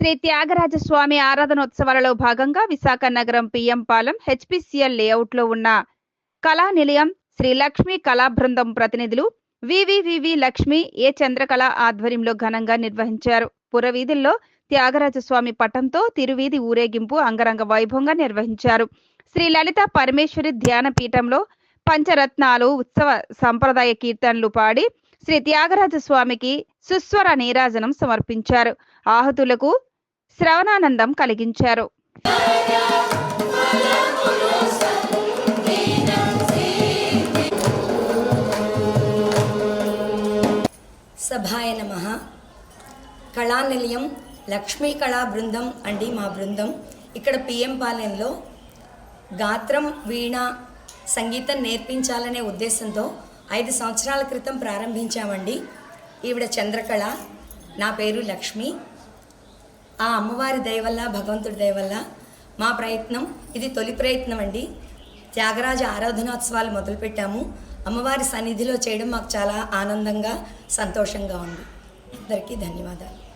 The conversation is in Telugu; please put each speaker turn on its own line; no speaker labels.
శ్రీ త్యాగరాజ స్వామి ఆరాధనోత్సవాలలో భాగంగా విశాఖ నగరం పిఎం పాలెం హెచ్పిసిఎల్ లేఅవుట్లో ఉన్న కళా నిలయం శ్రీ లక్ష్మీ కళా బృందం ప్రతినిధులు వివివివి లక్ష్మి ఏ చంద్రకళ ఆధ్వర్యంలో ఘనంగా నిర్వహించారు. పురవీధుల్లో త్యాగరాజస్వామి పటంతో తిరువీధి ఊరేగింపు అంగరంగ వైభవంగా నిర్వహించారు. శ్రీ లలిత పరమేశ్వరి ధ్యాన పీఠంలో పంచరత్నాలు ఉత్సవ సంప్రదాయ కీర్తనలు పాడి శ్రీ త్యాగరాజ స్వామికి సుస్వర నీరాజనం సమర్పించారు. ఆహుతులకు శ్రవణానందం కలిగించారు.
సభాయ నమ. కళానిలయం లక్ష్మీ కళా బృందం అండి మా బృందం. ఇక్కడ పిఎం పాలెంలో గాత్రం వీణ సంగీతం నేర్పించాలనే ఉద్దేశంతో ఐదు సంవత్సరాల క్రితం ప్రారంభించామండి. ఈవిడ చంద్రకళ నా పేరు లక్ష్మి. ఆ అమ్మవారి దయ వల్ల భగవంతుడి దయ వల్ల మా ప్రయత్నం ఇది తొలి ప్రయత్నం అండి. త్యాగరాజ ఆరాధనోత్సవాలు మొదలుపెట్టాము. అమ్మవారి సన్నిధిలో చేయడం మాకు చాలా ఆనందంగా సంతోషంగా ఉంది. అందరికీ ధన్యవాదాలు.